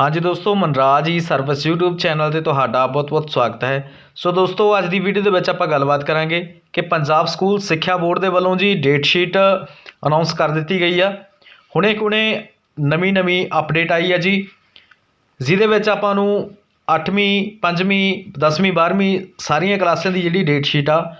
ਹਾਂਜੀ ਦੋਸਤੋ, ਮਨਰਾਜ ਹੀ ਸਰਵਿਸ YouTube ਚੈਨਲ ਤੇ ਤੁਹਾਡਾ ਬਹੁਤ-ਬਹੁਤ ਸਵਾਗਤ ਹੈ। ਸੋ ਦੋਸਤੋ, ਅੱਜ ਦੀ ਵੀਡੀਓ ਦੇ ਵਿੱਚ ਆਪਾਂ ਗੱਲਬਾਤ ਕਰਾਂਗੇ ਕਿ ਪੰਜਾਬ ਸਕੂਲ ਸਿੱਖਿਆ ਬੋਰਡ ਦੇ ਵੱਲੋਂ ਜੀ ਡੇਟ ਸ਼ੀਟ ਅਨਾਉਂਸ ਕਰ ਦਿੱਤੀ ਗਈ ਆ। ਹੁਣੇ-ਹੁਣੇ ਨਵੀਂ-ਨਵੀਂ ਅਪਡੇਟ ਆਈ ਆ ਜੀ, ਜਿਹਦੇ ਵਿੱਚ ਆਪਾਂ ਨੂੰ 8ਵੀਂ 5ਵੀਂ 10ਵੀਂ 12ਵੀਂ ਸਾਰੀਆਂ ਕਲਾਸਾਂ ਦੀ ਜਿਹੜੀ ਡੇਟ ਸ਼ੀਟ ਆ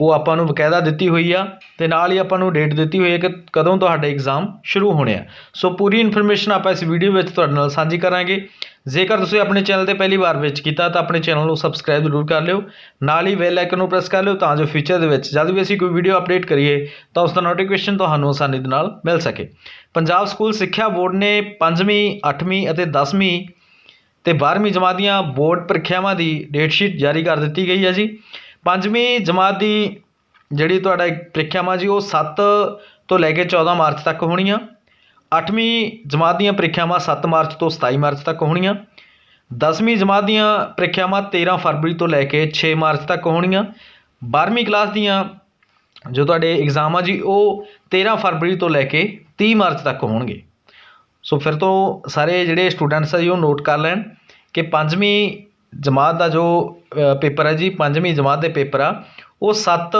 ਉਹ ਆਪਾਂ ਨੂੰ ਬਕਾਇਦਾ ਦਿੱਤੀ ਹੋਈ ਆ ਅਤੇ ਨਾਲ ਹੀ ਆਪਾਂ ਨੂੰ ਡੇਟ ਦਿੱਤੀ ਹੋਈ ਹੈ ਕਿ ਕਦੋਂ ਤੁਹਾਡੇ ਇਗਜ਼ਾਮ ਸ਼ੁਰੂ ਹੋਣੇ ਆ। ਸੋ ਪੂਰੀ ਇਨਫੋਰਮੇਸ਼ਨ ਆਪਾਂ ਇਸ ਵੀਡੀਓ ਵਿੱਚ ਤੁਹਾਡੇ ਨਾਲ ਸਾਂਝੀ ਕਰਾਂਗੇ। ਜੇਕਰ ਤੁਸੀਂ ਆਪਣੇ ਚੈਨਲ ਤੇ ਪਹਿਲੀ ਵਾਰ ਵਿਜ਼ਿਟ ਕੀਤਾ ਤਾਂ ਆਪਣੇ ਚੈਨਲ ਨੂੰ ਸਬਸਕ੍ਰਾਈਬ ਜ਼ਰੂਰ ਕਰ ਲਿਓ। ਨਾਲ ਹੀ ਬੈਲ ਆਈਕਨ ਨੂੰ ਪ੍ਰੈਸ ਕਰ ਲਿਓ ਤਾਂ ਜੋ ਫਿਊਚਰ ਦੇ ਵਿੱਚ ਜਦ ਵੀ ਅਸੀਂ ਕੋਈ ਵੀਡੀਓ ਅਪਡੇਟ ਕਰੀਏ ਤਾਂ ਉਸ ਦਾ ਨੋਟੀਫਿਕੇਸ਼ਨ ਤੁਹਾਨੂੰ ਆਸਾਨੀ ਦੇ ਨਾਲ ਮਿਲ ਸਕੇ। ਪੰਜਾਬ ਸਕੂਲ ਸਿੱਖਿਆ ਬੋਰਡ ਨੇ 5ਵੀਂ 8ਵੀਂ ਅਤੇ 10ਵੀਂ ਤੇ 12ਵੀਂ ਜਮਾਤ ਦੀਆਂ ਬੋਰਡ ਪ੍ਰੀਖਿਆਵਾਂ ਦੀ ਡੇਟ ਸ਼ੀਟ ਜਾਰੀ ਕਰ ਦਿੱਤੀ ਗਈ ਹੈ ਜੀ। ਪੰਜਵੀਂ ਜਮਾਤ ਦੀ ਜਿਹੜੀ ਤੁਹਾਡਾ ਪ੍ਰੀਖਿਆਵਾਂ ਜੀ, ਉਹ 7 ਤੋਂ ਲੈ ਕੇ 14 ਮਾਰਚ ਤੱਕ ਹੋਣੀਆਂ। 8ਵੀਂ ਜਮਾਤ ਦੀਆਂ ਪ੍ਰੀਖਿਆਵਾਂ 7 ਮਾਰਚ ਤੋਂ 27 ਮਾਰਚ ਤੱਕ ਹੋਣੀਆਂ। 10ਵੀਂ ਜਮਾਤ ਦੀਆਂ ਪ੍ਰੀਖਿਆਵਾਂ 13 ਫਰਵਰੀ ਤੋਂ ਲੈ ਕੇ 6 ਮਾਰਚ ਤੱਕ ਹੋਣੀਆਂ। 12ਵੀਂ ਕਲਾਸ ਦੀਆਂ ਜੋ ਤੁਹਾਡੇ ਐਗਜ਼ਾਮ ਆ ਜੀ, ਉਹ 13 ਫਰਵਰੀ ਤੋਂ ਲੈ ਕੇ 30 ਮਾਰਚ ਤੱਕ ਹੋਣਗੇ। ਸੋ ਫਿਰ ਤੋਂ ਸਾਰੇ ਜਿਹੜੇ ਸਟੂਡੈਂਟਸ ਆ ਜੀ, ਉਹ ਨੋਟ ਕਰ ਲੈਣ ਕਿ ਪੰਜਵੀਂ ਜਮਾਤ ਦਾ ਜੋ ਪੇਪਰ ਹੈ ਜੀ, ਪੰਜਵੀਂ ਜਮਾਤ ਦੇ ਪੇਪਰ ਆ। ਉਹ 7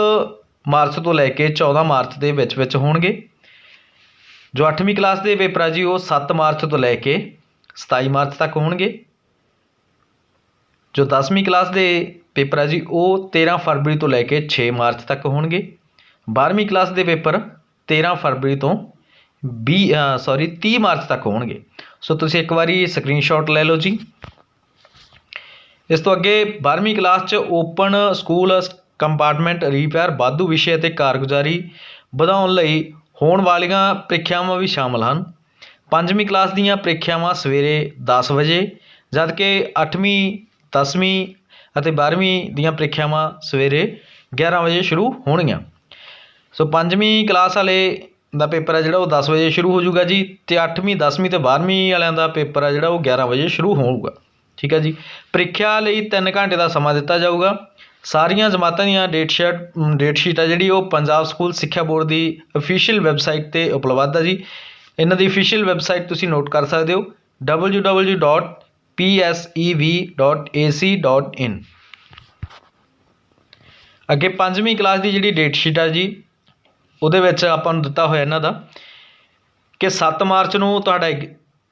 ਮਾਰਚ ਤੋਂ ਲੈ ਕੇ 14 ਮਾਰਚ ਦੇ ਵਿੱਚ ਵਿੱਚ ਹੋਣਗੇ। ਜੋ 8ਵੀਂ ਕਲਾਸ ਦੇ ਪੇਪਰ ਆ ਜੀ, ਉਹ 7 ਮਾਰਚ ਤੋਂ ਲੈ ਕੇ 27 ਮਾਰਚ ਤੱਕ ਹੋਣਗੇ। ਜੋ 10ਵੀਂ ਕਲਾਸ ਦੇ ਪੇਪਰ ਆ ਜੀ, ਉਹ 13 ਫਰਵਰੀ ਤੋਂ ਲੈ ਕੇ 6 ਮਾਰਚ ਤੱਕ ਹੋਣਗੇ। 12ਵੀਂ ਕਲਾਸ ਦੇ ਪੇਪਰ 13 ਫਰਵਰੀ ਤੋਂ 20 ਸੌਰੀ 30 ਮਾਰਚ ਤੱਕ ਹੋਣਗੇ। ਸੋ ਤੁਸੀਂ ਇੱਕ ਵਾਰੀ ਸਕਰੀਨਸ਼ਾਟ ਲੈ ਲਓ ਜੀ। ਇਸ ਤੋਂ ਅੱਗੇ 12ਵੀਂ ਕਲਾਸ 'ਚ ਓਪਨ ਸਕੂਲ ਕੰਪਾਰਟਮੈਂਟ ਰੀਪੇਅਰ ਵਾਧੂ ਵਿਸ਼ੇ ਅਤੇ ਕਾਰਗੁਜ਼ਾਰੀ ਵਧਾਉਣ ਲਈ ਹੋਣ ਵਾਲੀਆਂ ਪ੍ਰੀਖਿਆਵਾਂ ਵੀ ਸ਼ਾਮਲ ਹਨ। ਪੰਜਵੀਂ ਕਲਾਸ ਦੀਆਂ ਪ੍ਰੀਖਿਆਵਾਂ ਸਵੇਰੇ 10 ਵਜੇ, ਜਦਕਿ 8ਵੀਂ 10ਵੀਂ ਅਤੇ 12ਵੀਂ ਦੀਆਂ ਪ੍ਰੀਖਿਆਵਾਂ ਸਵੇਰੇ 11 ਵਜੇ ਸ਼ੁਰੂ ਹੋਣਗੀਆਂ। ਸੋ ਪੰਜਵੀਂ ਕਲਾਸ ਵਾਲੇ ਦਾ ਪੇਪਰ ਹੈ ਜਿਹੜਾ ਉਹ 10 ਵਜੇ ਸ਼ੁਰੂ ਹੋ ਜਾਊਗਾ ਜੀ, ਤੇ 8ਵੀਂ 10ਵੀਂ ਤੇ 12ਵੀਂ ਵਾਲਿਆਂ ਦਾ ਪੇਪਰ ਹੈ ਜਿਹੜਾ ਉਹ 11 ਵਜੇ ਸ਼ੁਰੂ ਹੋਊਗਾ। ਠੀਕ ਹੈ ਜੀ। ਪ੍ਰੀਖਿਆ ਲਈ 3 ਘੰਟੇ ਦਾ ਸਮਾਂ ਦਿੱਤਾ ਜਾਊਗਾ। ਸਾਰੀਆਂ ਜਮਾਤਾਂ ਦੀਆਂ ਡੇਟ ਸ਼ੀਟ ਡੇਟ ਸ਼ੀਟ ਹੈ ਜਿਹੜੀ ਉਹ ਪੰਜਾਬ ਸਕੂਲ ਸਿੱਖਿਆ ਬੋਰਡ ਦੀ ਅਫੀਸ਼ੀਅਲ ਵੈਬਸਾਈਟ ਤੇ ਉਪਲਬਧ ਹੈ ਜੀ। ਇਹਨਾਂ ਦੀ ਅਫੀਸ਼ੀਅਲ ਵੈਬਸਾਈਟ ਤੁਸੀਂ ਨੋਟ ਕਰ ਸਕਦੇ ਹੋ। www.psev.ac.in ਅੱਗੇ ਪੰਜਵੀਂ ਕਲਾਸ ਦੀ ਜਿਹੜੀ ਡੇਟ ਸ਼ੀਟ ਹੈ ਜੀ, ਉਹਦੇ ਵਿੱਚ ਆਪਾਂ ਨੂੰ ਦਿੱਤਾ ਹੋਇਆ ਇਹਨਾਂ ਦਾ ਕਿ 7 ਮਾਰਚ ਨੂੰ ਤੁਹਾਡਾ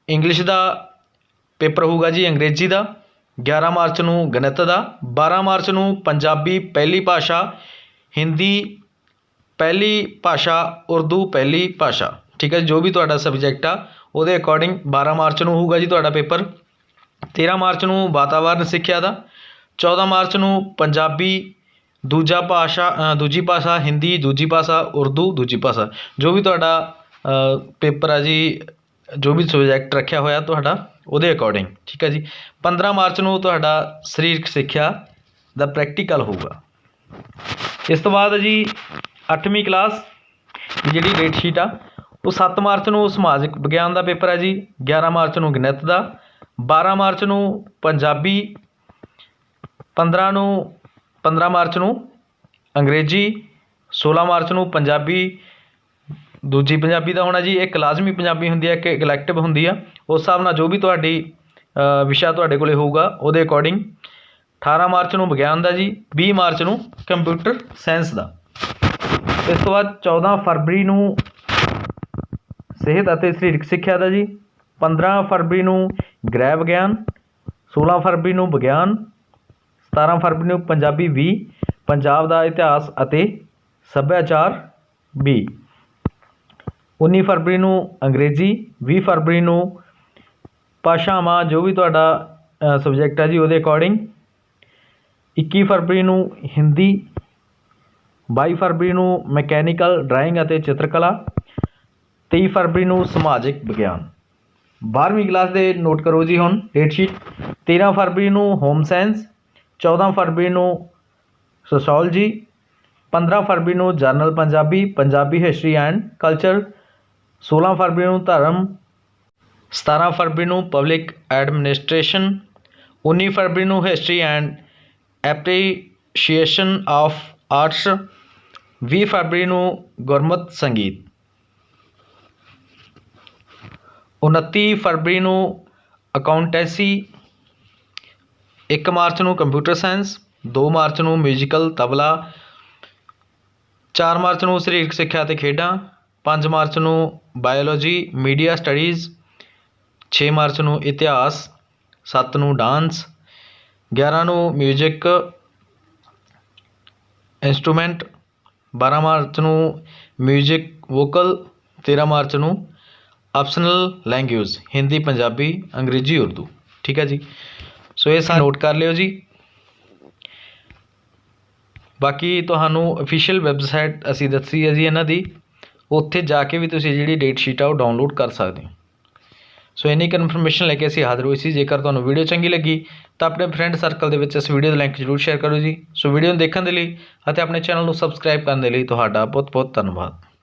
ਇੰਗਲਿਸ਼ ਦਾ ਪੇਪਰ ਹੋਊਗਾ ਜੀ ਅੰਗਰੇਜ਼ੀ ਦਾ 11 ਮਾਰਚ ਨੂੰ ਗਣਿਤ ਦਾ 12 ਮਾਰਚ ਨੂੰ ਪੰਜਾਬੀ ਪਹਿਲੀ ਭਾਸ਼ਾ, ਹਿੰਦੀ ਪਹਿਲੀ ਭਾਸ਼ਾ, ਉਰਦੂ ਪਹਿਲੀ ਭਾਸ਼ਾ। ਠੀਕ ਹੈ ਜੋ ਵੀ ਤੁਹਾਡਾ ਸਬਜੈਕਟ ਆ, ਉਹਦੇ ਅਕੋਰਡਿੰਗ 12 ਮਾਰਚ ਨੂੰ ਹੋਊਗਾ ਜੀ ਤੁਹਾਡਾ ਪੇਪਰ। 13 ਮਾਰਚ ਨੂੰ ਵਾਤਾਵਰਨ ਸਿੱਖਿਆ ਦਾ 14 ਮਾਰਚ ਨੂੰ ਪੰਜਾਬੀ, ਦੂਜਾ ਭਾਸ਼ਾ ਦੂਜੀ ਭਾਸ਼ਾ ਹਿੰਦੀ, ਦੂਜੀ ਭਾਸ਼ਾ ਉਰਦੂ, ਦੂਜੀ ਭਾਸ਼ਾ। ਜੋ ਵੀ ਤੁਹਾਡਾ ਪੇਪਰ ਆ ਜੀ ਜੋ ਵੀ ਸਬਜੈਕਟ ਰੱਖਿਆ ਹੋਇਆ ਤੁਹਾਡਾ, ਉਹਦੇ ਅਕੋਰਡਿੰਗ ਠੀਕ ਹੈ ਜੀ। 15 ਮਾਰਚ ਨੂੰ ਤੁਹਾਡਾ ਸਰੀਰਕ ਸਿੱਖਿਆ ਦਾ ਪ੍ਰੈਕਟੀਕਲ ਹੋਊਗਾ। ਇਸ ਤੋਂ ਬਾਅਦ ਜੀ 8ਵੀਂ ਕਲਾਸ ਜਿਹੜੀ ਡੇਟ ਸ਼ੀਟ ਆ, ਉਹ 7 ਮਾਰਚ ਨੂੰ ਸਮਾਜਿਕ ਵਿਗਿਆਨ ਦਾ ਪੇਪਰ ਹੈ ਜੀ 11 ਮਾਰਚ ਨੂੰ ਗਣਿਤ ਦਾ 12 ਮਾਰਚ ਨੂੰ ਪੰਜਾਬੀ 15 ਨੂੰ 15 ਮਾਰਚ ਨੂੰ ਅੰਗਰੇਜ਼ੀ 16 ਮਾਰਚ ਨੂੰ ਪੰਜਾਬੀ ਦੂਜੀ ਪੰਜਾਬੀ ਦਾ ਹੋਣਾ ਜੀ, ਇੱਕ ਲਾਜ਼ਮੀ ਪੰਜਾਬੀ ਹੁੰਦੀ ਹੈ ਇੱਕ ਇਲੈਕਟਿਵ ਹੁੰਦੀ ਆ। ਉਸ ਹਿਸਾਬ ਨਾਲ ਜੋ ਵੀ ਤੁਹਾਡੀ ਵਿਸ਼ਾ ਤੁਹਾਡੇ ਕੋਲੇ ਹੋਊਗਾ, ਉਹਦੇ ਅਕੋਰਡਿੰਗ 18 ਮਾਰਚ ਨੂੰ ਵਿਗਿਆਨ ਦਾ ਜੀ, ਵੀਹ ਮਾਰਚ ਨੂੰ ਕੰਪਿਊਟਰ ਸਾਇੰਸ ਦਾ। ਇਸ ਤੋਂ ਬਾਅਦ 14 ਫਰਵਰੀ ਨੂੰ ਸਿਹਤ ਅਤੇ ਸਰੀਰਕ ਸਿੱਖਿਆ ਦਾ ਜੀ 15 ਫਰਵਰੀ ਨੂੰ ਗ੍ਰਹਿ ਵਿਗਿਆਨ 16 ਫਰਵਰੀ ਨੂੰ ਵਿਗਿਆਨ 17 ਫਰਵਰੀ ਨੂੰ ਪੰਜਾਬੀ 20 ਪੰਜਾਬ ਦਾ ਇਤਿਹਾਸ ਅਤੇ ਸੱਭਿਆਚਾਰ 20 19 ਫਰਵਰੀ ਨੂੰ ਅੰਗਰੇਜ਼ੀ 20 ਫਰਵਰੀ ਨੂੰ ਭਾਸ਼ਾਵਾਂ, ਜੋ ਵੀ ਤੁਹਾਡਾ ਸਬਜੈਕਟ ਹੈ ਜੀ, ਉਹਦੇ ਅਕੋਰਡਿੰਗ 21 ਫਰਵਰੀ ਨੂੰ ਹਿੰਦੀ 22 ਫਰਵਰੀ ਨੂੰ ਮੈਕੈਨੀਕਲ ਡਰਾਇੰਗ ਅਤੇ ਚਿੱਤਰਕਲਾ 23 ਫਰਵਰੀ ਨੂੰ ਸਮਾਜਿਕ ਵਿਗਿਆਨ। 12ਵੀਂ ਕਲਾਸ ਦੇ ਨੋਟ ਕਰੋ ਜੀ ਹੁਣ ਡੇਟ ਸ਼ੀਟ 13 ਫਰਵਰੀ ਨੂੰ ਹੋਮ ਸਾਇੰਸ 14 ਫਰਵਰੀ ਨੂੰ ਸੋਸ਼ੋਲੋਜੀ 15 ਫਰਵਰੀ ਨੂੰ general Punjabi Punjabi history and culture 16 ਫਰਵਰੀ ਨੂੰ ਧਰਮ 17 ਫਰਵਰੀ ਨੂੰ ਪਬਲਿਕ ਐਡਮਿਨਿਸਟ੍ਰੇਸ਼ਨ 19 ਫਰਵਰੀ ਨੂੰ history and appreciation of arts 20 ਫਰਵਰੀ ਨੂੰ ਗੁਰਮਤ ਸੰਗੀਤ। 29 ਫਰਵਰੀ ਨੂੰ ਅਕਾਊਂਟੈਂਸੀ 1 ਮਾਰਚ ਨੂੰ ਕੰਪਿਊਟਰ ਸਾਇੰਸ 2 ਮਾਰਚ ਨੂੰ ਮਿਊਜ਼ੀਕਲ ਤਬਲਾ 4 ਮਾਰਚ ਨੂੰ ਸਰੀਰਕ ਸਿੱਖਿਆ ਅਤੇ ਖੇਡਾਂ ਪੰਜ ਮਾਰਚ ਨੂੰ ਬਾਇਓਲੋਜੀ, ਮੀਡੀਆ ਸਟੱਡੀਜ਼ 6 ਮਾਰਚ ਨੂੰ ਇਤਿਹਾਸ 7 ਨੂੰ ਡਾਂਸ 11 ਨੂੰ ਮਿਊਜ਼ਿਕ ਇੰਸਟਰੂਮੈਂਟ 12 ਮਾਰਚ ਨੂੰ ਮਿਊਜ਼ਿਕ ਵੋਕਲ 13 ਮਾਰਚ ਨੂੰ ਆਪਸ਼ਨਲ ਲੈਂਗੁਏਜ, ਹਿੰਦੀ, ਪੰਜਾਬੀ, ਅੰਗਰੇਜ਼ੀ, ਉਰਦੂ। ਠੀਕ ਹੈ ਜੀ? ਸੋ ਇਹ ਸਾਰੇ ਨੋਟ ਕਰ ਲਿਓ ਜੀ। ਬਾਕੀ ਤੁਹਾਨੂੰ ਅਫੀਸ਼ੀਅਲ ਵੈਬਸਾਈਟ ਅਸੀਂ ਦੱਸੀ ਹੈ ਜੀ ਇਹਨਾਂ ਦੀ। ਉੱਥੇ ਜਾ ਕੇ ਵੀ ਤੁਸੀਂ ਜਿਹੜੀ ਡੇਟ ਸ਼ੀਟ ਆ ਉਹ ਡਾਊਨਲੋਡ ਕਰ ਸਕਦੇ ਹੋ। ਸੋ ਇੰਨੀ ਕਨਫਰਮੇਸ਼ਨ ਲੈ ਕੇ ਅਸੀਂ ਹਾਜ਼ਰ ਹੋਏ ਸੀ। ਜੇਕਰ ਤੁਹਾਨੂੰ ਵੀਡੀਓ ਚੰਗੀ ਲੱਗੀ, ਤਾਂ ਆਪਣੇ ਫਰੈਂਡ ਸਰਕਲ ਦੇ ਵਿੱਚ ਇਸ ਵੀਡੀਓ ਦਾ ਲਿੰਕ ਜ਼ਰੂਰ ਸ਼ੇਅਰ ਕਰੋ ਜੀ। ਸੋ ਵੀਡੀਓ ਨੂੰ ਦੇਖਣ ਦੇ ਲਈ ਅਤੇ ਆਪਣੇ ਚੈਨਲ ਨੂੰ ਸਬਸਕ੍ਰਾਈਬ ਕਰਨ ਦੇ ਲਈ ਤੁਹਾਡਾ ਬਹੁਤ ਬਹੁਤ ਧੰਨਵਾਦ।